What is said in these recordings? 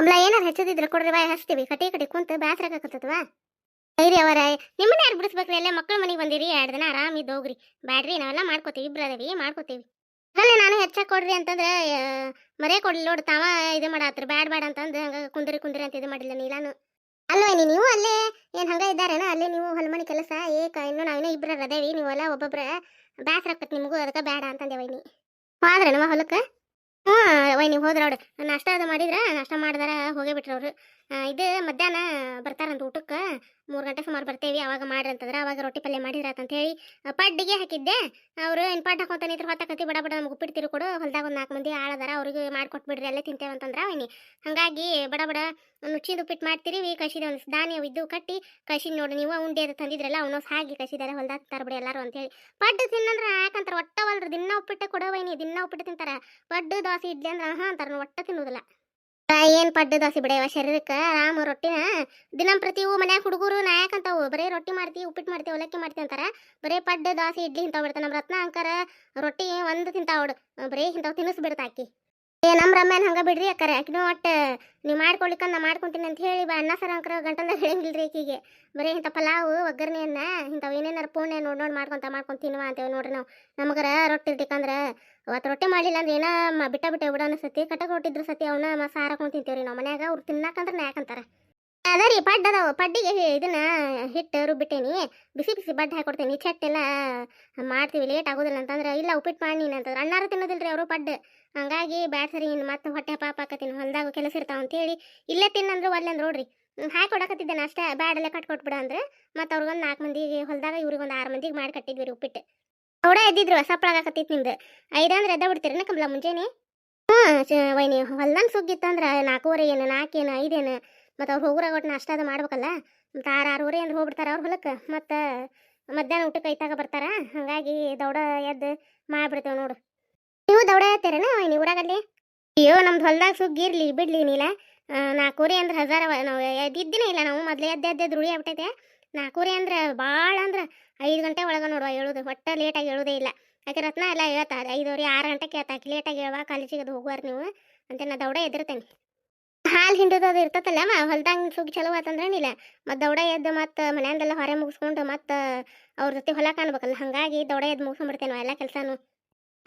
ಕಮಲ ಏನಾರು ಹೆಚ್ಚದಿದ್ರೆ ಕೊಡ್ರಿ ಬಾಯ್ ಹಚ್ತೀವಿ. ಕಟಿ ಕಟಿ ಕುಂತ ಬ್ಯಾಸ್ರ ಆಕತ್ತವ ಐರಿ ಅವರ, ನಿಮ್ಮನ್ನ ಯಾರು ಬಿಡಿಸ್ಬೇಕ್ರಿ? ಎಲ್ಲ ಮಕ್ಳ ಮನೆಗೆ ಬಂದಿರಿ, ಎರಡು ದಿನ ಆರಾಮ ಇದ್ದೋಗ್ರಿ ಬ್ಯಾಡ್ರಿ, ನಾವೆಲ್ಲ ಮಾಡ್ಕೋತೀವಿ, ಇಬ್ರು ಅದೇವಿ, ಮಾಡ್ಕೋತೀವಿ. ಅಲ್ಲೇ ನಾನು ಹೆಚ್ಚಾಗಿ ಕೊಡ್ರಿ ಅಂತಂದ್ರೆ ಮರೇ ಕೊಡ್ಲಿ ನೋಡ್, ತಾವ ಇದು ಮಾಡಾತ್ರಿ, ಬ್ಯಾಡ್ ಬ್ಯಾಡ ಅಂತಂದು ಹಂಗ ಕುಂದ್ರಿ ಕುಂದ್ರಿ ಅಂತ ಇದು ಮಾಡಿಲ್ಲ ನೀಲಾನು. ಅಲ್ವ ನೀ ನೀವು ಅಲ್ಲೇ ಏನ್ ಹಂಗ ಇದ್ದಾರೇನ, ಅಲ್ಲೇ ನೀವು ಹೊಲಮನಿ ಕೆಲಸ, ಏಕ, ಇನ್ನು ನಾವಿನ್ನೂ ಇಬ್ರ ಅದೇವಿ ನೀವೆಲ್ಲ ಒಬ್ಬೊಬ್ರ ಬ್ಯಾಸ್ರ ಆಕತ್ ನಿಮಗೂ, ಅದಕ್ಕೆ ಬ್ಯಾಡ ಅಂತಂದೇವೈನಿ ಹೋದ್ರೆ ನಮ್ಮ ಹೊಲಕ್ಕೆ? ಹ್ಞೂ ನೀ ಹೋದ್ರ ಅವ್ರು ನಾಷ್ಟ ಅದು ಮಾಡಿದ್ರ ನಾಷ್ಟ ಮಾಡಿದಾರ ಹೋಗೇ ಬಿಟ್ರು ಅವ್ರು ಇದು ಮಧ್ಯಾಹ್ನ ಬರ್ತಾರಂತ ಊಟಕ್ಕೆ. ಮೂರು ಗಂಟೆ ಸುಮಾರು ಬರ್ತೇವಿ, ಅವಾಗ ಮಾಡ್ರಿ ಅಂತಂದ್ರೆ, ಅವಾಗ ರೊಟ್ಟಿ ಪಲ್ಯ ಮಾಡಿದ್ರ ಅಂತ ಹೇಳಿ ಪಡ್ಡಿಗೆ ಹಾಕಿದ್ದೆ. ಅವರು ಏನು ಪಡ್ ಹಾಕೊಂತ ಇದ್ರ ಹೊತ್ತಕತಿ ಬಡ ಬಡ ನಮ್ಗೆ ಉಪ್ಪಿಟ್ಟು ತಿರು ಹೊಲ್ದಾಗ ಒಂದು ನಾಲ್ಕು ಮಂದಿ ಆಳದಾರ, ಅವ್ರಿಗೆ ಮಾಡ್ಕೊಟ್ಬಿಡ್ರಿ ಅಲ್ಲೇ ತಿಂತೇವೆ ಅಂತಂದ್ರೆ ಅವನಿ ಹಾಗಾಗಿ ಬಡ ಬಡ ನುಚ್ಚಿದ ಉಪ್ಪಿಟ್ಟು ಮಾಡ್ತೀರಿ ಕಸಿದ ಒಂದು ಧಾನ್ಯ ಇದ್ದು ಕಟ್ಟಿ ಕಸಿ ನೋಡಿ ನೀವು ಉಂಡೆ ಅದು ತಂದಿದ್ರಲ್ಲ ಅವನು ಹಾಗೆ ಕಸಿದಾರೆ ಹೊಲ್ದಾಗ ತರಬಿಡಿ ಎಲ್ಲರೂ ಅಂತೇಳಿ ಪಡ್ಡು ತಿನ್ನಂದ್ರೆ ಯಾಕಂತಾರೆ ಒಟ್ಟವಲ್ರು ದಿನ ಉಪ್ಪಿಟ್ಟು ಕೊಡೋವೈನಿ ದಿನ ಉಪ್ಪಿಟ್ಟು ತಿಂತಾರೆ. ಪಡ್ಡು, ದೋಸೆ, ಇಡ್ಲಿ ಅಂದ್ರೆ ಹಾಂ ಅಂತಾರೆ, ಒಟ್ಟ ತಿನ್ನುವುದಿಲ್ಲ ಏನ್ ಪಡ್ಡ ದಾಸಿ ಬಿಡೆಯವ ಶರೀರಕ್ಕೆ? ಆರಾಮ ರೊಟ್ಟಿನ? ದಿನಂಪ್ರತಿವು ಮನ್ಯಾಗ ಹುಡುಗರು ನಾಯಕಂತಾವು. ಬರೀ ರೊಟ್ಟಿ ಮಾಡ್ತೀವಿ ಉಪ್ಪಿಟ್ಟು ಮಾಡ್ತೀವಿ ಅವಲಕ್ಕಿ ಮಾಡ್ತೀವಿ ಅಂತಾರ. ಬರೀ ಪಡ್ಡ ದಾಸಿ ಇಡ್ಲಿ ಹಿಂತಾವ್ ಬಿಡ್ತಾನ ನಮ್ಮ ರತ್ನ ಅಂಕರ. ರೊಟ್ಟಿ ಒಂದು ತಿಂತಾವಡು ಬರೀ ಹಿಂತಾವ್ ತಿನ್ನಿಸ್ಬಿಡ್ತಾ ಆಕಿ ಏ ನಮ್ಮ ರಮ್ಯಾನ್ ಹಂಗ ಬಿಡ್ರಿ ಅಕ್ಕರೆ. ಆಕಿನೂ ಒಟ್ಟು ನೀವು ಮಾಡ್ಕೊಳಿಕ ನಾ ಮಾಡ್ಕೊಂತೀನಿ ಅಂತ ಹೇಳಿ ಬಾ. ಅಣ್ಣ ಸರ, ಅಂಕರ ಗಂಟಲ್ದಾಗ ಹೇಳಂಗಿಲ್ರಿ ಆಕಿಗೆ ಬರೀ ಇಂಥ ಪಲಾವು ಒಗ್ಗರಣೆಯನ್ನ, ಇಂಥವು ಏನೇನಾರ ಪೂರ್ಣ ನೋಡಿ ನೋಡಿ ಮಾಡ್ಕೊಂತ ಮಾಡ್ಕೊಂತ ತಿನ್ನುವ ಅಂತೇವೆ ನೋಡ್ರಿ ನಾವು. ನಮಗರ ರೊಟ್ಟಿ ಇರ್ತಿಕಂದ್ರ ಅವತ್ತು ರೊಟ್ಟಿ ಮಾಡಲಿಲ್ಲ ಅಂದ್ರೆ ಏನ ಬಿಟ್ಟ ಬಿಟ್ಟ ಬಿಡ ಅನಿಸ್ತತಿ ಕಟಕ್ ರೊಟ್ಟಿದ್ರು ಸತಿ ಅವನ್ನ ಸಾರ ಹಾಕೊಂಡ್ ತಿಂತೇವ್ರಿ ನಾವು. ಮನ್ಯಾಗ ಅವ್ರು ತಿನ್ನಾಕಂದ್ರ ಯಾಕಂತಾರ ಅದ ರೀ ಅದಾವ. ಪಡ್ಡಿಗೆ ಇದನ್ನ ಹಿಟ್ಟು ರುಬ್ಬಿಟ್ಟೇನಿ. ಬಿಸಿ ಬಿಸಿ ಬಡ್ ಹಾಕೊಡ್ತೇನಿ. ಚಟ್ ಎಲ್ಲ ಮಾಡ್ತೀವಿ. ಲೇಟ್ ಆಗೋದಿಲ್ಲ ಅಂತಂದ್ರೆ, ಇಲ್ಲ ಉಪ್ಪಿಟ್ಟು ಮಾಡಿ ನೀನು ಅಂತಂದ್ರೆ. ಅಣ್ಣಾರು ರೀ ಅವರು ಪಡ್ಡು. ಹಂಗಾಗಿ ಬ್ಯಾಡ್ ಸರಿ ಇನ್ನು ಮತ್ತೆ ಹೊಟ್ಟೆ ಪಾಪ ಹಾಕತ್ತೀನಿ ಹೊಲ್ದಾಗ ಕೆಲಸ ಇರ್ತಾವ ಅಂತೇಳಿ ಇಲ್ಲೇ ತಿನ್ನಂದ್ರೆ ಒಲ್ಲೆ ಅಂದ್ರೆ ನೋಡ್ರಿ. ಹಾಕಿ ಕೊಡಕತ್ತಿದ್ದೇನೆ ಅಷ್ಟೇ. ಬ್ಯಾಡಲ್ಲೇ ಕಟ್ಕೊಟ್ಬಿಡ ಅಂದ್ರೆ ಮತ್ತೆ ಅವ್ರಿಗೊಂದು ನಾಲ್ಕು ಮಂದಿಗೆ ಹೊಲ್ದಾಗ ಇವ್ರಿಗೊಂದು ಆರು ಮಂದಿಗೆ ಮಾಡಿ ಕಟ್ಟಿದ್ವಿ ರೀ ಉಪ್ಪಿಟ್ಟು. ಅವಡ ಎದ್ದಿದ್ರು ಸಪ್ಪಳಾಗಕತ್ತಿತ್ತು ನಿಮ್ದು. ಐದಂದ್ರೆ ಎದ್ದ ಬಿಡ್ತೀರಿ ಕಮಲ ಮುಂಜಾನೆ? ಹ್ಞೂ ವೈನಿ ಹೊಲ್ದಂಗೆ ಸುಗ್ಗಿತ್ತಂದ್ರೆ ನಾಲ್ಕೂವರೆ ಏನು ನಾಲ್ಕೇನು ಐದೇನು ಮತ್ತು ಅವ್ರು ಹೋಗ್ರಾಗ ಒಟ್ಟು ನಾಷ್ಟ ಅದು ಮಾಡ್ಬೇಕಲ್ಲ? ಮತ್ತು ಆರು ಆರೂವರೆ ಅಂದ್ರೆ ಹೋಗ್ಬಿಡ್ತಾರೆ ಅವ್ರ ಹೊಲಕ್ಕೆ ಮತ್ತು ಮಧ್ಯಾಹ್ನ ಊಟಕ್ಕೆ ಐತಾಗ ಬರ್ತಾರೆ? ಹಾಗಾಗಿ ದೌಡ ಎದ್ದು ಮಾಡಿಬಿಡ್ತೇವೆ ನೋಡು. ನೀವು ದೌಡ ಎತ್ತೀರೇನು ನೀವು ಊರಾಗಲ್ಲಿ? ಅಯ್ಯೋ, ನಮ್ದು ಹೊಲ್ದಾಗ ಸುಗ್ಗಿ ಇರ್ಲಿ, ಬಿಡ್ಲಿ ನೀಲ. ನಾಲ್ಕೂರಿ ಅಂದ್ರೆ ಹಜಾರ ನಾವು ಎದ್ದಿದ್ದಿನೇ ಇಲ್ಲ ನಾವು ಮೊದಲು ಎದ್ದು ಎದ್ದು ರೂಢಿ ಆಗ್ಬಿಟ್ಟೈತೆ. ನಾಲ್ಕೂರಿ ಅಂದ್ರೆ ಭಾಳ ಅಂದ್ರೆ ಐದು ಗಂಟೆ ಒಳಗೆ ನೋಡುವ ಹೇಳೋದು ಒಟ್ಟು ಲೇಟಾಗಿ ಹೇಳೋದೇ ಇಲ್ಲ. ಯಾಕೆ ರತ್ನ ಎಲ್ಲ ಹೇಳ್ತಾರೆ ಐದುವರೆ ಆರು ಗಂಟೆ ಕೇಳ್ತಾ ಲೇಟಾಗಿ ಹೇಳುವ ಕಾಲೇಜಿಗೆ ಅದು ಹೋಗುವಾರ ನೀವು. ಅಂತ ನಾ ದೌಡ ಎದಿರ್ತೇನೆ ಹಾಲು ಹಿಂಡದ ಅದು ಇರ್ತತಲ್ಲ ಮ ಹೊಲ್ದಂಗೆ ಸುಗ್ಗಿ ಚಲೋ ಆತಂದ್ರೆ ಏನಿಲ್ಲ. ಮತ್ತು ದೌಡ ಎದ್ದು ಮತ್ತು ಮನೆಯಿಂದೆಲ್ಲ ಹೊರ ಮುಗಿಸ್ಕೊಂಡು ಮತ್ತು ಅವ್ರ ಜೊತೆ ಹೊಲ ಕಾಣ್ಬೇಕಲ್ಲ, ಹಾಗಾಗಿ ದೌಡ ಎದ್ದು ಮುಗಿಸ್ಕೊಂಡ್ಬಿಡ್ತೇನೆ ಎಲ್ಲ ಕೆಲಸನೂ.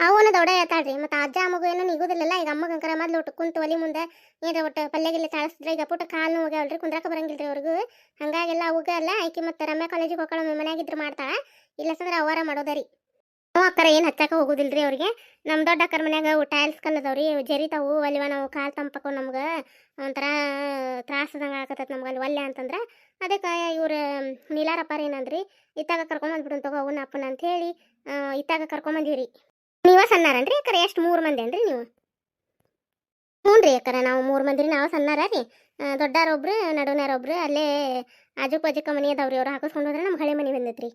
ಅವನು ದೌಡ ಎತ್ತಾಳ್ರಿ, ಮತ್ತು ಅಜ್ಜ ಮಗು ಏನೋ ನಿಗೋದಿಲ್ಲಲ್ಲ, ಈಗ ಅಮ್ಮಗಂಕರ ಮೊದ್ಲು ಒಟ್ಟು ಕುಂತು ಒಲಿ ಮುಂದೆ ಏನ್ರ ಒಟ್ಟು ಪಲ್ಯಗಿಲ್ಲ ತಾಳಿಸಿದ್ರೆ ಈಗ ಪುಟ್ಟ ಕಾಲು ಹೋಗ್ಯಾವಲ್ರಿ ಕುಂದ್ರಾಕ ಬರಂಗಿಲ್ರಿ ಅವ್ರಿಗೂ. ಹಾಗಾಗೆಲ್ಲ ಅವಾಗ ಅಲ್ಲ, ಆಕೆ ಮತ್ತು ರಮ್ಯಾ ಕಾಲೇಜಿಗೆ ಹೋಗ್ಕೊಳ್ಳೋ ಮನೆಯಾಗಿದ್ರು ಮಾಡ್ತಾಳ. ಇಲ್ಲ ಸಂದ್ರೆ ಅವರ ಮಾಡೋದರಿ ಅಕ್ಕರ ಏನು ಹಚ್ಚಾಕ ಹೋಗುದಿಲ್ರಿ ಅವ್ರಿಗೆ? ನಮ್ಮ ದೊಡ್ಡ ಅಕ್ಕರ ಮನ್ಯಾಗ ಟೈಲ್ಸ್ ಕಲ್ಲದವ್ರಿ ಜರಿತಾವು ಅಲ್ಲಿವ ನಾವು ಕಾಲು ತಂಪಕ್ಕವು ನಮ್ಗೆ, ಒಂಥರ ತ್ರಾಸದಂಗೆ ಆಗತ್ತೈತೆ ನಮ್ಗೆ ಅಲ್ಲಿ ಒಲ್ಲೆ ಅಂತಂದ್ರೆ, ಅದಕ್ಕೆ ಇವ್ರು ನೀಲಾರಪ್ಪಾರ ಏನಂದ್ರಿ, ಇತ್ತಾಗ ಕರ್ಕೊಂಬಂದ್ಬಿಡೋಣ ತಗೋ ಅವನ ಅಪ್ಪನ ಅಂತ ಹೇಳಿ ಇತ್ತಾಗ ಕರ್ಕೊಂಬಂದಿವ್ರಿ ನೀವ ಸಣ್ಣಾರನ್ರಿ ಅಕ್ಕರ, ಎಷ್ಟು ಮೂರು ಮಂದಿ ಏನ್ರಿ ನೀವು? ಹ್ಞೂ ರೀ ಅಕ್ಕರ, ನಾವು ಮೂರು ಮಂದಿ ನಾವು ಸಣ್ಣಾರ ರೀ ದೊಡ್ಡಾರೊಬ್ರು, ನಡುವನಾರೊಬ್ರು, ಅಲ್ಲೇ ಆಜು ಬಾಜುಕ ಮನೆ ಅದಾವ್ರಿ, ಅವ್ರು ಹಾಕಿಸ್ಕೊಂಡು ಹೋದ್ರೆ ನಮ್ಮ ಹಳೆ ಮನೆ ಬಂದೈತ್ರಿ.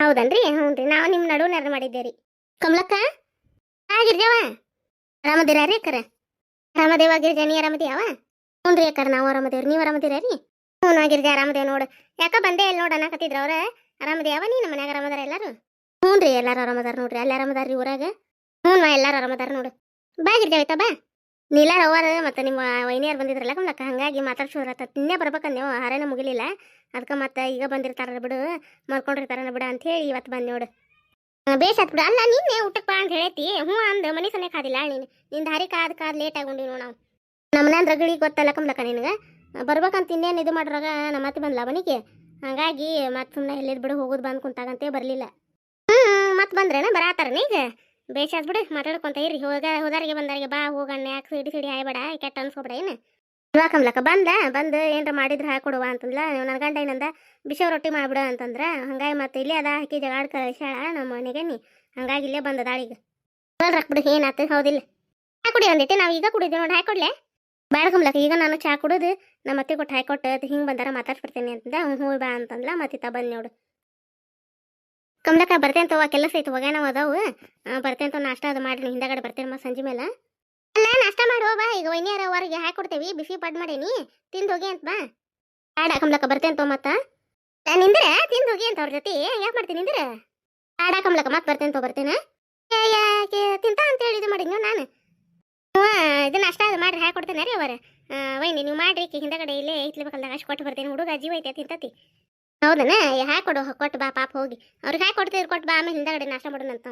ಹೌದನ್ರಿ? ಹ್ಞೂ ರೀ. ನಾವು ನಿಮ್ಮ ನಡುವನಾರ ಮಾಡಿದ್ದೆ ರೀ. ಕಮಲಕ್ಕ? ಆಗಿರ್ಜವ? ಆರಾಮದಿರ ರೀ ಅಕ್ಕರ? ಆರಾಮದೇವ ಗಿರ್ಜಾ ನೀ ಆರಾಮದಿಯಾವ? ಹ್ಞೂ ರೀ ಅಕ್ಕರ, ನಾವು ಆರಾಮದೇವ್ರಿ. ನೀವು ಆರಾಮದಿರ ರೀ? ಹ್ಞೂ ನಾ ಗಿರ್ಜಾ ಆರಾಮದೇವ್ ನೋಡು. ಯಾಕ ಬಂದೇ ಇಲ್ಲ ನೋಡು ಅನ್ನಕತ್ತಿದ್ರ ಅವ್ರ? ಆರಾಮದಿಯಾವ ನೀ ನಮ್ಮ ಮನ್ಯಾಗ ಆರಾಮದಾರ ಎಲ್ಲಾರು? ಹ್ಞೂ ರೀ, ಎಲ್ಲಾರು ಆರಾಮದಾರ ನೋಡ್ರಿ. ಅಲ್ಲಿ ಆರಾಮದಾರ ರೀ ಊರಾಗ? ಹ್ಞೂ, ನಾ ಎಲ್ಲಾರು ಆರಾಮದಾರ ನೋಡು. ಬಾ ಗಿರ್ಜಾ ಆಯ್ತಾ ಬಾ. ನೀಲಾರ ಅವ್ವಾರ ಮತ್ತು ನಿಮ್ಮ ವೈನಿಯರ್ ಬಂದಿದ್ರಲ್ಲ ಕಮಲಕ್ಕ ಹಂಗಾಗಿ ತಿನ್ನೇ ನಿನ್ನೆ ನೀವು ಹಾರೇನ ಮುಗಿಲಿಲ್ಲ. ಅದಕ್ಕೆ ಮತ್ತೆ ಈಗ ಬಂದಿರ್ತಾರ ಬಿಡು ಮಲ್ಕೊಂಡಿರ್ತಾರ ಬಿಡು ಅಂತ ಹೇಳಿ ಇವತ್ತು ಬಂದು ನೋಡು. ಬೇಸ್ ಆತ್ ಬಿಡು. ಅಲ್ಲ, ನಿನ್ನೆ ಊಟಕ್ಕೆ ಬಾ ಅಂತ ಹೇಳೈತಿ. ಹ್ಞೂ ಅಂದ, ಮನೆ ಸನೇ ಕಾದಿಲ್ಲ ನೀನು. ನಿನ್ನ ದಾರಿ ಕಾದ್ ಕಾದ್ ಲೇಟ್ ಆಗೊಂಡಿವಿ ನಾವು. ನಮ್ಮನೆ ಅಂದ್ರೆ ಗಿಳಿ ಗೊತ್ತಲ್ಲ ಕಮಲಕ್ಕ ನಿನಗೆ. ಬರ್ಬೇಕಂತ ಇನ್ನೇನು ಇದು ಮಾಡ್ರಾಗ ನಮ್ಮ ಅತ್ತೆ ಬಂದ್ಲ ಮನೆಗೆ. ಹಾಗಾಗಿ ಮತ್ತೆ ಸುಮ್ಮನೆ ಎಲ್ಲಿದ್ ಬಿಡು ಹೋಗೋದು ಬಂದು ಕುಂತಾಗಂತೆ ಬರಲಿಲ್ಲ. ಹ್ಞೂ ಮತ್ತೆ ಬಂದ್ರೇನ? ಬರಾತಾರನ ಈಗ? ಬೇಷಾದ್ ಬಿಡು, ಮಾತಾಡ್ಕೊಂತ ಇರಿ ಹೋಗ, ಹೋದಾರಿಗೆ ಬಂದಾರಿಗೆ ಬಾ ಹೋಗಣ್ಣ ಯಾಕೆ ಸಿಡಿ ಸಿಡಿ ಹಾಯ್ಬೇಡ. ಕೆಟ್ಟ ಅನ್ಸ್ಕೊಬೇಡ, ಏನು? ಇವಾಗ ಕಮ್ಲಕ್ಕ, ಬಂದ, ಬಂದು, ಏನ್ರ ಮಾಡಿದ್ರೆ ಹಾಕೊಡುವ ಅಂತಂದ್ಲ. ನನ್ನ ಗಂಡ ಏನಂದ ಬಿಸಿ ರೊಟ್ಟಿ ಮಾಡ್ಬಿಡ ಅಂತಂದ್ರ ಹಂಗಾಗಿ ಮತ್ತೆ ಇಲ್ಲೇ ಅದ ಹಾಕಿ ಜಗಾಡ್ ಕಳ್ಸ್ಯಾಳ ನಮ್ಮ ಮನೆಗೆ ನೀ. ಹಂಗಾಗಿ ಇಲ್ಲೇ ಬಂದ ದಾಳಿಗ. ಬಿಡು ಏನಾತ ಹೌದಿಲ್ಲ. ಚಾ ಕುಡಿ ಅಂದಿಟ್ಟೆ ನಾವು ಈಗ ಕುಡಿದ್ವಿ ನೋಡಿ ಹಾಕೊಡ್ಲೆ ಬೇಡ ಕಮ್ಲಕ್ಕ, ಈಗ ನಾನು ಚಾ ಕುಡುದು ನಮ್ಮ ಅತ್ತೆ ಕೊಟ್ಟು ಹಾಕೊಟ್ಟು ಹಿಂಗೆ ಬಂದಾರ ಮಾತಾಡ್ಸ್ಬಿಡ್ತೇನೆ ಅಂತಂದ ಹ್ಞೂ ಬಾ ಅಂತಂದ್ಲ, ಮತ್ತಿತ್ತ ಬಂದ್ ನೋಡು. ಕಮ್ಲಕ್ಕ ಬರ್ತೇನೆ ತವ ಕೆಲಸ ಐತೆ ಹೋಗ್ಯಾನ ಅದಾವ. ಬರ್ತೇನೆ ತವ ನಾಷ್ಟ ಅದು ಮಾಡ್ರಿ ಹಿಂದಗಡೆ ಬರ್ತೇನೆ ಮತ್ತೆ ಸಂಜೆ ಮೇಲೆ. ಅಲ್ಲ ನಾಷ್ಟ ಮಾಡುವ ಬಾ, ಈಗ ವೈನಿಯರ ಹೊರಗೆ ಹಾಕೊಡ್ತೇವಿ ಬಿಸಿ ಪಡ್ ಮಾಡೇನಿ ತಿಂದು ಹೋಗಿ ಅಂತ ಬಾ. ಆಡ ಕಮ್ಲಕ್ಕ ಬರ್ತೇನೆ ತೋ ಮತ್ತ. ನಿಂದ್ರೆ? ತಿಂದು ಹೋಗಿ ಅಂತ ಅವ್ರ ಜೊತೆ. ಯಾಕೆ ಮಾಡ್ತೀನಿ ನಿಂದ್ರ? ಆಡ ಕಮ್ಲಕ್ಕ, ಮತ್ತೆ ಬರ್ತೇನೆ ತೋ ಬರ್ತೇನೆ. ತಿಂತ ಅಂತ ಹೇಳಿ ಇದು ಮಾಡಿದ್ನು ನಾನು. ಇದನ್ನ ಅಷ್ಟ ಅದು ಮಾಡ್ರಿ, ಹಾಕಿ ಕೊಡ್ತೇನೆ ರೀ ಅವರ. ವೈನಿ, ನೀವು ಮಾಡ್ರಿ ಹಿಂದಗಡೆ ಇಲ್ಲೇ ಐತ್ಲಿ ಬೇಕಲ್ದಾಗ, ಅಷ್ಟು ಕೊಟ್ಟು ಬರ್ತೇನೆ, ಹುಡುಗ ಜೀವ ಐತೆ, ತಿಂತತಿ. ಹೌದನ? ಹಾಕೊಡು ಕೊಟ್ಟು ಬಾ, ಪಾಪ ಹೋಗಿ. ಅವ್ರಿಗೆ ಹಾಕಿ ಕೊಡ್ತೀರಿ ಕೊಟ್ಟು ಬಾ, ಆಮೇಲೆ ಹಿಂದಗಡೆ ನಾಷ್ಟ ಮಾಡೋಣಂತ.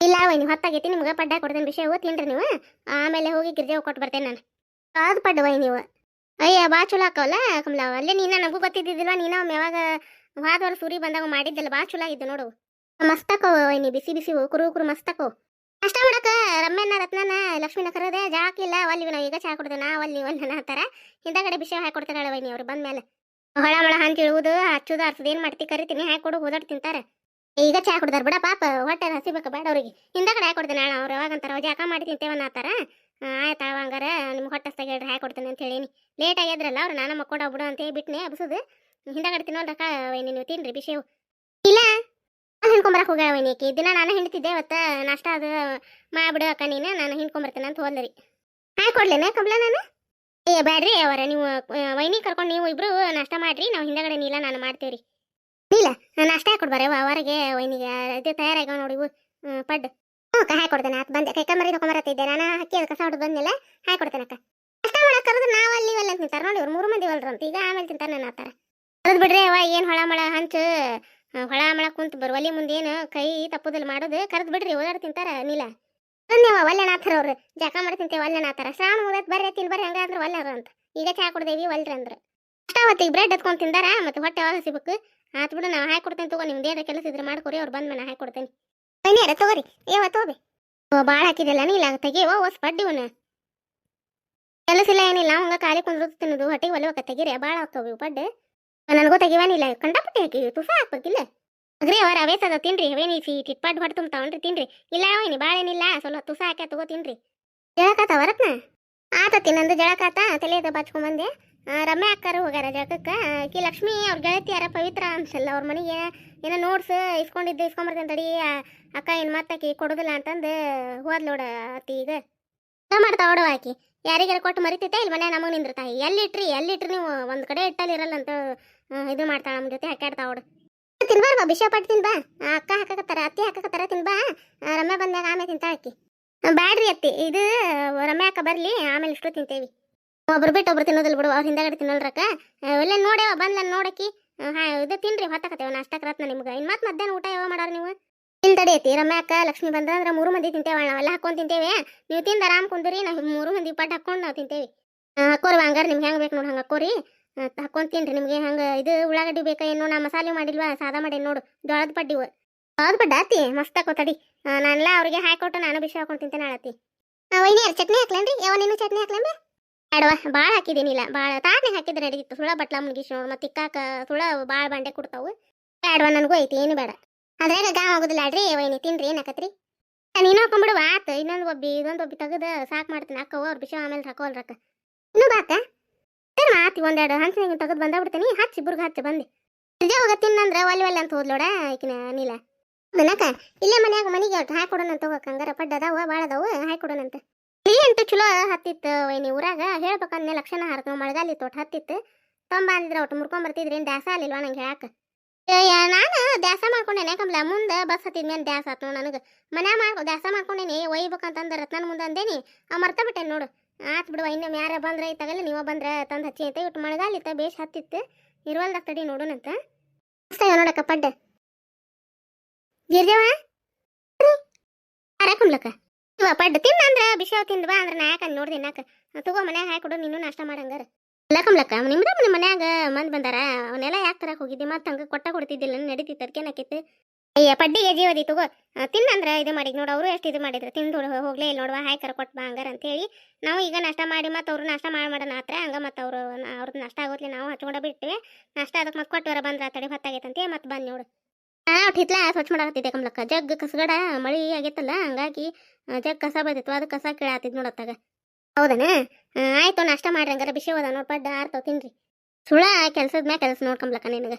ಇಲ್ಲ ವೈನಿ ಹೊತ್ತಾಗೈತಿ, ನಿಮ್ಗೆ ಪಡ್ಡ ಕೊಡ್ತೇನೆ, ವಿಷಯ ತಿನ್ರಿ ನೀವು? ಆಮೇಲೆ ಹೋಗಿ ಗಿರ್ಜೆ ಕೊಟ್ಟು ಬರ್ತೇನೆ ನಾನು. ಅದು ಪಡ್ಡ, ವೈ, ನೀವು. ಅಯ್ಯ, ಬಾ, ಚಲೋ ಹಾಕವಲ್ಲ ಕಮಲ. ಅಲ್ಲೇ ನೀನ ನಮಗೂ ಗೊತ್ತಿದ್ದಿದ್ದಿಲ್ಲ ನೀನ ಯಾವಾಗ ವರ್ಷ ಸೂರಿ ಬಂದಾಗ ಮಾಡಿದ್ದಲ್ಲ, ಬಾ, ಚಲೋ ಆಗಿದ್ದು ನೋಡು. ಮಸ್ತಕೋ ನೀ, ಬಿಸಿ ಬಿಸಿ ಕುರು ಕುರು ಮಸ್ತಕೋ ಅಷ್ಟ ಮಾಡಕ ರಮ್ಯನ ರತ್ನನ ಲಕ್ಷ್ಮೀನ ಕರೆದೆ ಜಾಕಿಲ್ಲ ಒಲ್ಲಿ ನಾವು ಈಗ ಚಾ ಕೊಡ್ತೇನೆ ನಾ ಒಲ್ಲಿ ನನ್ನ ಹತ್ತಾರ ಹಿಂದಗಡೆ ವಿಷಯ ಕೊಡ್ತಾರೆ ವೈನಿ ಅವ್ರು ಬಂದ ಮೇಲೆ ಹೊಳ ಮಳ ಅಂತ ಇಳುವುದು ಹಚ್ಚುದು ಅರ್ಸದ ಏನ್ ಮಾಡ್ತಿ ಕರಿತೀನಿ ಕೊಡು, ಹೋದಾಡ್ ತಿಂತಾರೆ. ಈಗ ಚಾ ಕುಡ್ದಾರ ಬಿಡ ಪಾಪ, ಹೊಟ್ಟೆ ಹಸಿಬೇಕು ಬೇಡ ಅವ್ರಿಗೆ. ಹಿಂದಗಡೆ ಹಾಕಿ ಕೊಡ್ತೇನೆ ಅವ್ರು, ಯಾವಾಗ ಅಂತಾರ ಜಾಕ ಮಾಡಿ ತಿಂತೇವನ್ನ ಆತಾರ ಆಯ್ತಾ ಹಂಗಾರ, ನಿಮ್ಗೆ ಹೊಟ್ಟೆ ಹಸ್ತಾಗ ಹೇಳ್ರಿ ಕೊಡ್ತೇನೆ ಅಂತ ಹೇಳೀನಿ. ಲೇಟ್ ಆಗ್ಯದ್ರಲ್ಲ ಅವ್ರು ನಾನು ಮಕ್ಕೊಂಡ ಬಿಡು ಅಂತ ಹೇಳಿ ಬಿಟ್ನೆ, ಅಬ್ಸದು. ಹಿಂದಗಡೆ ತಿನ್ನೋಲ್ರಕ್ಕ ವೈನಿ, ನೀವು ತಿನ್ರಿ ಬಿಷೇವು ಇಲ್ಲ. ಹಿಂಡ್ಕೊಂಬರಕ್ಕೆ ಹೋಗ್ಯಾಳ ವೈನಿ ಆಕಿ. ದಿನ ನಾನು ಹಿಂಡ್ತಿದ್ದೆ ಅವತ್ತ ನಾಷ್ಟ ಅದು ಮಾಡ್ಬಿಡು ಅಕ್ಕ ನೀನು, ನಾನು ಹಿಂಡ್ಕೊಂಬರ್ತೇನೆ ಅಂತ ಹೋದ್ರಿ ಕೊಡ್ಲೇನೆ ಕಮಲ ನಾನು? ಏ, ಬ್ಯಾಡ್ರಿ ಅವರ, ನೀವು ವೈನಿ ಕರ್ಕೊಂಡು ನೀವು ಇಬ್ರು ನಾಷ್ಟ ಮಾಡ್ರಿ, ನಾವು ಹಿಂದಗಡೆ ನೀಲ, ನಾನು ಮಾಡ್ತೇವ್ರಿ. ನೀಲ ನಾಷ್ಟ ಹಾಕೊಡ್ಬಾರೆ ಅವರಿಗೆ ವೈನಿಗೆ ಇದು ತಯಾರಾಗ ನೋಡಿ ಪಡ್ಡು ಹ್ಞೂ ಅಕ್ಕ ಹಾಕೊಡ್ತೇನೆ ಅಕ್ಕ ಬಂದೆ. ಕೈಕಂಬರಿ ತಗೊಂಬರತ್ತಿದ್ದೆ ನಾನು ಹಾಕಿ ಅದು ಕಸ ಹೊಡೆದು ಬಂದಿಲ್ಲ ಹಾಕೊಡ್ತೇನೆ ಅಕ್ಕ. ನಾಷ್ಟ ಮಾಡಕ್ಕೆ ಕರೆದು ನಾವು ಅಲ್ಲಿ ಇವೆಲ್ಲ ತಿಂತಾರೆ ನೋಡಿ ಇವ್ರು. ಮೂರು ಮಂದಿ ಅಂತ ಈಗ ಆಮೇಲೆ ತಿಂತಾರೆ ನನ್ನ ಆತರ. ಅದು ಬಿಡ್ರಿ ಅವ ಏನು ಹೊಳ ಮಳ ಹಂಚು. ಹೊಳ ಮಳ ಕುಂತ ಬರ್ ಒಲಿ ಮುಂದೆ ಏನು ಕೈ ತಪ್ಪದಲ್ಲಿ ಮಾಡೋದು. ಕರೆದು ಬಿಡ್ರಿ ಓದಾಡ್ ತಿಂತಾರ ನೀಲ. ಧನ್ಯವ ಒಲ್ಲೆನಾಥರ ಅವ್ರು. ಜಾಕ ಮಾಡಿ ತಿಂತೇವೆ ಒಲ್ಲೆನಾಥರ ಶ್ರಾವಣ ಮುಗಿದ್ ಬರ್ರಿ ತಿನ್ ಬರ್ರಿ ಹಂಗ ಅಂದ್ರೆ ವಲ್ಲರ ಅಂತ. ಈಗ ಚಾ ಕುಡ್ದೇವಿ ವಲ್ರಿ ಅಂದ್ರು. ಅಷ್ಟ ಅವತ್ತಿಗೆ ಬ್ರೆಡ್ ಎತ್ಕೊಂಡ್ ತಿಂದಾರ, ಮತ್ತೆ ಹೊಟ್ಟೆ ಯಾವಾಗ ಸಿಬೇಕು ಆತ್ ಬಿಡು, ನಾವು ಹಾಕಿ ಕೊಡ್ತೇನೆ ತಗೋ, ನಿಮ್ದು ಏನಾರ ಕೆಲಸ ಇದ್ರೆ ಮಾಡ್ಕೊರಿ ಅವ್ರು ಬಂದ್ಮೇಲೆ ಹಾಕಿ ಕೊಡ್ತೇನೆ. ಬನ್ನಿಯಾರ ತಗೋರಿ. ಏವ ತಗೋಬಿ. ಓ ಹಾಕಿದಿಲ್ಲ ಹಾಕಿದಲ್ಲ ನೀಲ ತೆಗಿಯವ ಓಸ್ ಪಡ್ಡಿ ಇವನ. ಕೆಲಸ ಇಲ್ಲ, ಏನಿಲ್ಲ ಹಂಗ ಖಾಲಿ ಕುಂದ್ರು ತಿನ್ನೋದು, ಹೊಟ್ಟೆಗೆ ಒಲವಕ್ಕ ತೆಗಿರಿ. ಭಾಳ ಪಡ್ಡೆ ಪಡ್ಡು ನನಗೂ ತೆಗಿವಾನಿಲ್ಲ. ಕಂಡಪಟ್ಟಿ ಹಾಕಿವಿ ತುಸ ಹಾಕ್ಬೇಕಿಲ್ಲ. ಅಗ್ರಿ ಅವರ ಅದ ತಿನ್ರಿ ಅವೇನಿ ಸಿ ಟಿಟ್ಪಾಟ್ ತುಂಬ ತುಂಬ್ತಾವನ್ರಿ ತಿನ್ರಿ. ಇಲ್ಲ ಅವನಿ ಬಾಳೇನಿಲ್ಲ ಸ್ವಲ್ಪ ತುಸ ಹಾಕ್ಯ ತಗೋ ತಿನ್ರಿ ಜಳಕಾತ ವರತ್ನ ಆತ ತಿನ್ನಂದು ಜಳಕಾತ, ತಲೆದ ಬಾಚ್ಕೊಂಬಂದೆ. ರಮ್ಯಾ ಅಕ್ಕಾರ ಹೋಗ್ಯಾರ ಜಳಕಕ್ಕ. ಆಕಿ ಲಕ್ಷ್ಮಿ ಅವ್ರ ಗೆಳತಿಯಾರ ಪವಿತ್ರ ಅನ್ಸಲ್ಲ, ಅವ್ರ ಮನೆಗೆ ಏನ ನೋಟ್ಸ್ ಇಸ್ಕೊಂಡಿದ್ದು ಇಸ್ಕೊಂಬರ್ತೇನೆ ತಡಿ ಅಕ್ಕ ಏನು ಮತ್ತಾಕಿ ಕೊಡೋದಿಲ್ಲ ಅಂತಂದು ಹೋದ್ಲೋಡ ಅತ್ತಿ ಈಗ. ಮಾಡ್ತಾ ನೋಡು ಆಕಿ? ಯಾರಿಗಾರ ಕೊಟ್ಟು ಮರಿತೈತೆ ಇಲ್ಲಿ ಮನೆ ನಮಗೆ ನಿಂದಿರ್ತಾಯಿ. ಎಲ್ಲಿಟ್ರಿ ಎಲ್ಲಿಟ್ರಿ ನೀವು? ಒಂದು ಕಡೆ ಇಟ್ಟಲ್ಲಿ ಇರಲ್ಲ ಅಂತ ಇದು ಮಾಡ್ತಾಳ ನಮ್ಮ ಜೊತೆ ಹಾಕಾಡ್ತಾ ಅವಡು ತಿನ್ಬಾರ ಬಾ ಬಿಷ ಪಟ್ಟು ತಿನ್ಬಾ ಅಕ್ಕ ಹಾಕಕತ್ತಾರ, ಅತ್ತಿ ಹಾಕಕತ್ತಾರ ತಿನ್ಬಾ ರಮ್ಯಾ ಬಂದಾಗ ಆಮೇಲೆ ತಿಂತಾ ಅಕ್ಕಿ ಬ್ಯಾಡ್ರಿ ಅತ್ತಿ, ಇದು ರಮ್ಯಾ ಅಕ್ಕ ಬರ್ಲಿ, ಆಮೇಲೆ ಇಷ್ಟು ತಿಂತೇವಿ. ಒಬ್ರು ಬಿಟ್ಟು ಒಬ್ರು ತಿನ್ನೋದಿಲ್ಲ ಬಿಡು, ಅವ್ರ ಹಿಂದಗಡೆ ತಿನ್ನಲ್ರಕ್ಕ. ಎಲ್ಲ ನೋಡ್ಯಾವ ಬಂದ್ಲ ನೋಡಕ್ಕಿ. ಹಾ, ಇದು ತಿನ್ರಿ ಹೊತ್ತಕತ್ತೇವ ನಾಷ್ಟಕ್ಕೆ ರತ್ನ ನಿಮ್ಗೆ. ಇನ್ನು ಮತ್ತೆ ಮಧ್ಯಾಹ್ನ ಊಟ ಯಾವ ಮಾಡಾರ ನೀವು? ಇಲ್ಲಿ ತಡಿಯತಿ ರಮ್ಯಾ ಅಕ್ಕ, ಲಕ್ಷ್ಮಿ ಬಂದ್ರೆ ಮೂರು ಮಂದಿ ತಿಂತೇವೆ ನಾವೆಲ್ಲ ಹಾಕೊಂಡು ತಿಂತೇವೆ. ನೀವು ತಿಂದ ಆರಾಮ್ ಕುಂದ್ರಿ, ನಾವು ಮೂರು ಮಂದಿ ಪಟ್ಟು ಹಾಕೊಂಡು ನಾವು ತಿಂತೇವಿ. ಹಾಕೋರಿ ಹಂಗಾರೆ ನಿಮ್ಗೆ ಹೆಂಗೆ ಬೇಕು ನೋಡಿ, ಹಂಗೆ ಹಾಕೋರಿ. ಹಾಕೊಂಡು ತಿನ್ರಿ ನಿಮಗೆ ಹಂಗೆ ಇದು ಉಳ್ಳಾಗಡ್ಡಿ ಬೇಕಾ ಏನು ನಾ ಮಸಾಲೆ ಮಾಡಿಲ್ವಾ ಸಾದಾ ಮಾಡಿ ನೋಡು ಜೋಳದ ಪಡ್ಡಿವು ಜೋಳದ ಪಡ್ಡ ಆತಿ ಮಸ್ತ್ ಹಾಕೋ ತಡಿ ಆ, ನಾನೆಲ್ಲ ಅವ್ರಿಗೆ ಹಾಕೊಟ್ಟು ನಾನು ಬಿಸಿ ಹಾಕೊಂಡು ತಿಂತೇನೆ ಆಳತಿ ಚಟ್ನಿ ಹಾಕ್ಲೇನ್ರಿ? ಯಾವ ನೀನು ಚಟ್ನಿ ಹಾಕ್ಲೇನ್ರಿ? ಬೇಡವ ಭಾಳ ಹಾಕಿದ್ದೀನಿಲ್ಲ ಭಾಳ ತಾನೇ ಹಾಕಿದ್ರೆ ನಡೀತಿತ್ತು ಸುಳ ಬಟ್ಲ ಮುಗಿಸಿ ನೋಡು ಮತ್ತೆ ಇಕ್ಕಾಕ ಸುಳ ಭಾಳ ಬಂಡೆ ಕೊಡ್ತಾವು. ಬೇಡವ ನನಗೂ ಐತಿ ಏನು ಬೇಡ. ಅದ್ರಾಗ ಗಾಮ್ ಆಗೋದಿಲ್ಲ ಅಡ್ರಿ ಒಯ್ನಿ ತಿನ್ರಿ ಏನಾಕತ್ರಿ ನೀನು ಹಾಕೊಂಡ್ಬಿಡುವ ಆತ ಇನ್ನೊಂದು ಒಬ್ಬಿ ಇದೊಂದು ಒಬ್ಬಿ ತೆಗೆದು ಸಾಕು ಮಾಡ್ತೀನಿ ಅಕ್ಕವ ಅವ್ರು ಬಿಸಿ ಆಮೇಲೆ ಹಾಕೋಲ್ರಕ್ಕ ಇನ್ನೂ ಬಾಕ ಆತಿ ಒಂದೆರಡು ಹಂಚಿನ ತೆಗೆದು ಬಂದಾಗ್ಬಿಡ್ತೀನಿ ಹಚ್ಚಿ ಇಬ್ಬರಿಗೆ ಹಚ್ಚಿ ಬಂದೆ. ನಿಜ ಹೋಗ ತಿನ್ನಂದ್ರೆ ಒಲ್ಲಿ ಒಲ್ಲೆ ಅಂತ ಹೋದ್ಲೋಡ ಈಕಿನ ನೀಲ ಮನಕ ಇಲ್ಲೇ ಮನ್ಯಾಗ ಮನೆಗೆ ಒಟ್ಟು ಅಂತ ಹೋಗಕ್ಕೆ ಹಂಗಾರ ಪಡ್ಡ ಅದಾವ ಭಾಳ ಅದಾವು ಹಾಕೊಡೋಣಂತ ಇಲ್ಲಿ ಅಂತೂ. ಚಲೋ ಹತ್ತಿತ್ತು ವೈನಿ ಊರಾಗ, ಹೇಳ್ಬೇಕಂದ್ನೆ ಲಕ್ಷಣ ಹಾರತ್ ಮಳೆಗಾಲಿ ತೋಟ ಹತ್ತಿತ್ತು. ತೊಂಬ ಅಂದಿದ್ರೆ ಒಟ್ಟು ಮುರ್ಕೊಂಬರ್ತಿದ್ರಿ ಏನು ದ್ಯಾಸ ಅಲ್ಲಿಲ್ವಾ ನಂಗೆ ಹೇಳಾಕ? ನಾನು ದ್ಯಾಸ ಮಾಡ್ಕೊಂಡೇನೆ ಕಮ್ಲ, ಮುಂದೆ ಬಸ್ ಹತ್ತಿದ್ಮೇಲೆ ದ್ಯಾಸ ಆತು ನನಗೆ. ಮನ್ಯಾಗ ಮಾಡ್ಕೊ, ದ್ಯಾಸ ಮಾಡ್ಕೊಂಡೇನಿ ಒಯ್ಬೇಕಂತಂದ್ರೆ ರತ್ನನ ಮುಂದೆ ಅಂದೇನಿ ಆ ಮರ್ತ ಬಿಟ್ಟೇನೆ ನೋಡು. ಆತ್ ಬಿಡುವ ಇನ್ನೊಮ್ಮೆ ಯಾರ ಬಂದ್ರೆ ತಗಲಿ, ನೀವ ಬಂದ್ರೆ ತಂದು ಹಚ್ಚಿ ಅಂತ ಇಟ್ಟು ಮಳೆಗಾಲ ಇತ್ತ, ಬೇಷ್ ಹತ್ತಿತ್ತು. ಇರುವಲ್ದಾಗ ತಡಿ ನೋಡೋಣಂತ ನೋಡಕ್ಕ, ಪಡ್ಡ. ಗಿರ್ಜವ? ಆರಾಕಂಬ್ಲಕ್ಕ ಇವ ಪಡ್ಡ ತಿನ್ನ ಅಂದ್ರ ಬಿಸಿ ತಿಂದ್ ಬಾ ಅಂದ್ರ ನಾ ಯಾಕಂದ್ ನೋಡಿ ನಾಕ ತಗೋ ಮನ್ಯಾಗ ಹಾಕೊಡು ನೀನು ನಾಷ್ಟ ಮಾಡಂಗಾರ ಇಲ್ಲ ಕಮ್ಲಕ್ಕ ನಿಮ್ದ ಮನ್ಯಾಗ ಮಂದ್ ಬಂದಾರ ಅವನ್ನೆಲ್ಲ ಯಾಕೆ ತರಕ್ ಹೋಗಿದ್ದೆ? ಮತ್ತೆ ಹಂಗ ಕೊಟ್ಟ ಕೊಡ್ತಿದ್ದಿಲ್ಲ, ನಡೀತಿತ್ತು ಅದಕ್ಕೇನಾಕಿತ್ತು ಅಯ್ಯ ಪಡ್ಡಿಗೆ ಜೀವದಿ ತಗೋ. ತಿನ್ನಂದ್ರೆ ಇದು ಮಾಡಿದ್ ನೋಡು, ಅವರು ಎಷ್ಟು ಇದು ಮಾಡಿದ್ರು. ತಿಂದು ಹೋಗ್ಲೇ ಇಲ್ಲ ನೋಡುವ. ಹಾಯ್ಕರ ಕೊಟ್ಟು ಬಾ ಹಂಗಾರ ಅಂತೇಳಿ. ನಾವು ಈಗ ನಾಷ್ಟ ಮಾಡಿ ಮತ್ತೆ ಅವ್ರು ನಾಷ್ಟ ಮಾಡಿ ಮಾಡೋಣ ಆತ್ರ ಹಂಗ ಮತ್ತೆ ಅವರು ಅವ್ರದ್ದು ನಾಷ್ಟ ಆಗೋತ್ಲಿ ನಾವು ಹಚ್ಕೊಂಡ ಬಿಟ್ಟಿವಿ ನಾಷ್ಟ ಅದಕ್ಕೆ ಮತ್ತೆ ಕೊಟ್ಟವರ ಬಂದ್ರ ತಡಿ ಹೊತ್ತಾಗೈತೆ ಅಂತ ಮತ್ತೆ ಬಂದ್ ನೋಡು. ಹಾಂ ಹಿತ್ಲ ಸ್ವಚ್ಛ ಮಾಡಾಕತ್ತಿದ್ದೆ ಕಮ್ಲಕ್ಕ. ಜಗ್ ಕಸಗಡ ಮಳಿ ಆಗೈತಲ್ಲ ಹಂಗಾಗಿ ಜಗ್ ಕಸ ಬಂದಿತ್ತು ಅದು ಕಸ ಕೇಳಾತಿದ್ ನೋಡತ್ತಾಗ ಹೌದನ? ಆಯ್ತು, ನಾಷ್ಟ ಮಾಡ್ರಿ ಹಂಗಾರ. ಬಿಸಿ ಹೋದ ನೋಡಿ ಪಡ್ಡ, ಆರ್ತಾವ, ತಿನ್ರಿ. ಸುಳ ಕೆಲಸದ ಮ್ಯಾಗ ಕೆಲಸ ನೋಡ್ಕಂಬ್ಲಕ್ಕ ನಿನಗೆ.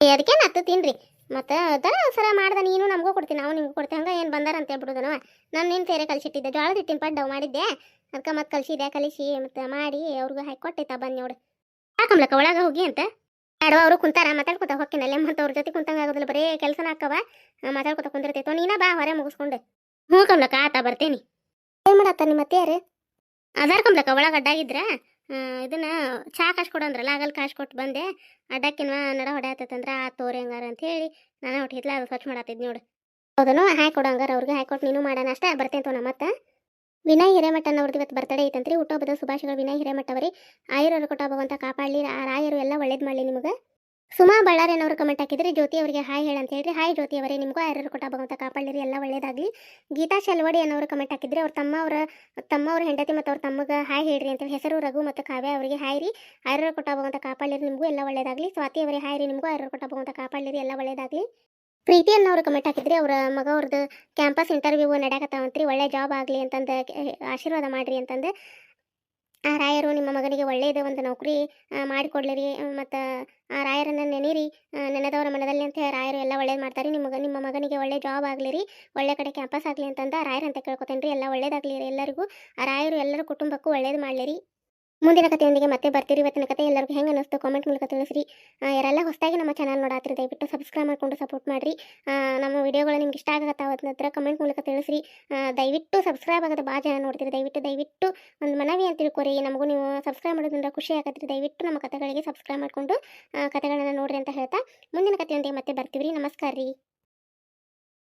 ಅದಕ್ಕೇನತ್ತು ತಿನ್ರಿ. ಮತ್ತೆ ಅದ ಸರ ಮಾಡ್ದೆ, ನೀನು ನಮಗೂ ಕೊಡ್ತೀನಿ, ನಾವು ನಿಮ್ಗೆ ಕೊಡ್ತೀವಿ, ಹಂಗೆ ಏನು ಬಂದಾರ ಅಂತ ಹೇಳ್ಬಿಡುದನವ. ನಾನು ನಿನ್ನ ಸೇರೆ ಕಲಿಸಿಟ್ಟಿದ್ದೆ, ಜೋಳದ ಹಿಟ್ಟಿನ ಪಡ್ಡವ್ ಮಾಡಿದ್ದೆ. ಅದಕ್ಕೆ ಮತ್ತೆ ಕಲಿಸಿದೆ ಕಲಿಸಿ, ಮತ್ತೆ ಮಾಡಿ, ಅವ್ರಿಗೂ ಹಾಕಿ ಕೊಟ್ಟೈತ ಬಂದು ನೋಡು. ಹಾಕಂಬ್ಲಕ್ಕ ಒಳಗೆ ಹೋಗಿ ಅಂತ? ಆಡುವ ಅವರು ಕುಂತಾರ, ಮಾತಾಡ್ಕೊತ ಹೊಕ್ಕಿನಲ್ಲೇ ಮತ್ತೆ ಅವ್ರ ಜೊತೆ ಕುಂತಂಗೆ ಆಗೋದಿಲ್ಲ, ಬರೀ ಕೆಲಸನ ಹಾಕವ ಮಾತಾಡ್ಕೊತ ಕುಂದಿರ್ತೈತೋ, ನೀನ ಬಾ ಹೊರೆ ಮುಗಿಸ್ಕೊಂಡು. ಹ್ಞೂ ಕಮ್ಲಕ್ಕ ಆತ ಬರ್ತೀನಿ. ಏನು ಮಾಡತ್ತ ನಿಮ್ಮ ಅತ್ತೆಯಾರು ಅದಾರ ಕಂಬ್ಲಕ್ಕ ಒಳಗೆ ಅಡ್ಡಾಗಿದ್ರಾ? ಇದನ್ನ ಚಾ ಕಾಶ್ ಕೊಡು ಅಂದ್ರಲ್ಲ ಆಗಲ್ ಕಾಶ್ ಕೊಟ್ಟು ಬಂದೆ. ಅಡ್ಡಕ್ಕಿನ ನಡ ಹೊಡೆಯತ್ತಂದ್ರೆ ಆ ತೋರಿ ಹಂಗಾರ ಅಂತ ಹೇಳಿ ನಾನು ಹೊಟ್ಟಿದ್ಲ ಅದು ಸ್ವಚ್ಛ ಮಾಡತ್ತಿದ್ ನೋಡು. ಹೌದನು ಹಾಯ್ ಕೊಡು ಹಂಗಾರ, ಅವ್ರಿಗೆ ಹಾಯ್ ಕೊಟ್ಟು ನೀನು ಮಾಡೋಣ ಅಷ್ಟೇ, ಬರ್ತೇನೆ ತೋ ಮತ್ತೆ. ವಿನಯ್ ಹಿರೇಮಠನ ಅವ್ರದ್ದು ಇವತ್ತು ಬರ್ತಡೇ ಐತಂತ್ರಿ, ಹುಟ್ಟುಹಬ್ಬದ ಶುಭಾಶಯಗಳು ವಿನಯ್ ಹಿರೇಮಠ ಅವರಿ. ಆಯುರ್ವೇದ ಕೊಟ್ಟ ಭಗವಂತ ಕಾಪಾಡಲಿ ಆ ರಾಯರು ಎಲ್ಲ ಒಳ್ಳೇದು ಮಾಡಲಿ ನಿಮಗೆ. ಸುಮಾ ಬಳ್ಳಾರಿನವರು ಕಮೆಂಟ್ ಹಾಕಿದ್ರೆ ಜ್ಯೋತಿ ಅವರಿಗೆ ಹಾಯ್ ಹೇಳಿ ಅಂತ ಹೇಳಿ ಹಾಯ್ ಜ್ಯೋತಿ ಅವರೇ, ನಿಮಗೂ ಯಾರು ಕೊಟ್ಟ ಭಗವಂತ ಕಾಪಾಡಲಿರಿ, ಎಲ್ಲ ಒಳ್ಳೇದಾಗಲಿ. ಗೀತಾ ಶೆಲ್ವಡಿ ಅನ್ನೋರು ಕಮೆಂಟ್ ಹಾಕಿದ್ರೆ ಅವ್ರ ತಮ್ಮ ಅವರ, ತಮ್ಮ ಅವ್ರ ಹೆಂಡತಿ ಮತ್ತು ಅವ್ರ ತಮ್ಮಗೆ ಹಾಯ್ ಹೇಳ್ರಿ ಅಂತೇಳಿ ಹೆಸರು ರಘು ಮತ್ತು ಕಾವ್ಯ ಅವರಿಗೆ ಹಾಯ್ ರೀ. ಆಯುರ್ವೇದ ಕೊಟ್ಟ ಭಗವಂತ ಕಾಪಾಡಲಿರಿ, ನಿಮಗೂ ಎಲ್ಲ ಒಳ್ಳೇದಾಗಲಿ. ಸ್ವಾತಿ ಅವರೇ ಹಾಯ್ ರೀ, ನಿಮಗೂ ಆಯುರ್ವೇದ ಕೊಟ್ಟ ಭಗವಂತ ಕಾಪಾಡಲಿರಿ, ಎಲ್ಲ ಒಳ್ಳೇದಾಗಲಿ. ಪ್ರೀತಿ ಅನ್ನೋರು ಕಮೆಂಟ್ ಹಾಕಿದ್ರೆ ಅವರ ಮಗ ಅವ್ರದ್ದು ಕ್ಯಾಂಪಸ್ ಇಂಟರ್ವ್ಯೂ ನಡೆಯಕತ್ತಾವಂತ್ರಿ. ಒಳ್ಳೆ ಜಾಬ್ ಆಗಲಿ ಅಂತಂದು, ಆಶೀರ್ವಾದ ಮಾಡಿರಿ ಅಂತಂದು. ಆ ರಾಯರು ನಿಮ್ಮ ಮಗನಿಗೆ ಒಳ್ಳೆಯದು ಒಂದು ನೌಕರಿ ಮಾಡಿಕೊಡ್ಲಿರಿ ಮತ್ತು ಆ ರಾಯರನ್ನ ನೆನೀರಿ ನೆನೆದವರ ಮನದಲ್ಲಿ ಅಂತ ರಾಯರು ಎಲ್ಲ ಒಳ್ಳೇದು ಮಾಡ್ತಾರೆ. ನಿಮ್ಮ ನಿಮ್ಮ ಮಗನಿಗೆ ಒಳ್ಳೆ ಜಾಬ್ ಆಗಲಿ ರೀ, ಒಳ್ಳೆ ಕಡೆ ಕ್ಯಾಂಪಸ್ ಆಗಲಿ ಅಂತಂದು ರಾಯರಂತ ಕೇಳ್ಕೊತೇನೆ ರೀ ಎಲ್ಲ ಒಳ್ಳೇದಾಗಲಿ ಎಲ್ಲರಿಗೂ. ಆ ರಾಯರು ಎಲ್ಲರ ಕುಟುಂಬಕ್ಕೂ ಒಳ್ಳೇದು ಮಾಡಲಿ ಮುಂದಿನ ಕಥೆಯೊಂದಿಗೆ ಮತ್ತೆ ಬರ್ತೀರಿ. ಇವತ್ತಿನ ಕತೆ ಎಲ್ಲರಿಗೂ ಹೆಂಗೆ ಅನ್ನಿಸ್ತು ಕಾಮೆಂಟ್ ಮೂಲಕ ತಿಳಿಸ್ರಿ. ಯಾರೆಲ್ಲ ಹೊಸದಾಗಿ ನಮ್ಮ ಚಾನಲ್ ನೋಡಾತ್ರಿ ದಯವಿಟ್ಟು ಸಬ್ಸ್ಕ್ರೈಬ್ ಮಾಡ್ಕೊಂಡು ಸಪೋರ್ಟ್ ಮಾಡಿರಿ. ನಮ್ಮ ವಿಡಿಯೋಗಳು ನಿಮ್ಗೆ ಇಷ್ಟ ಆಗತ್ತಾವ ಹತ್ರ ಕಮೆಂಟ್ ಮೂಲಕ ತಿಳಿಸ್ರಿ. ದಯವಿಟ್ಟು ಸಬ್ಸ್ಕ್ರೈಬ್ ಆಗೋದು ಭಾಳ ಜನ ನೋಡ್ತೀರಿ. ದಯವಿಟ್ಟು ದಯವಿಟ್ಟು ಒಂದು ಮನವಿ ಅಂತ ತಿಳ್ಕೊರಿ. ನಮಗೂ ನೀವು ಸಬ್ಸ್ಕ್ರೈಬ್ ಮಾಡೋದ್ರಿಂದ ಖುಷಿ ಆಗತ್ತೆ ದಯವಿಟ್ಟು ನಮ್ಮ ಕಥೆಗಳಿಗೆ ಸಬ್ಸ್ಕ್ರೈಬ್ ಮಾಡಿಕೊಂಡು ಕಥೆಗಳನ್ನ ನೋಡ್ರಿ ಅಂತ ಹೇಳ್ತಾ ಮುಂದಿನ ಕಥೆಯೊಂದಿಗೆ ಮತ್ತೆ ಬರ್ತೀವಿ ನಮಸ್ಕಾರ ರೀ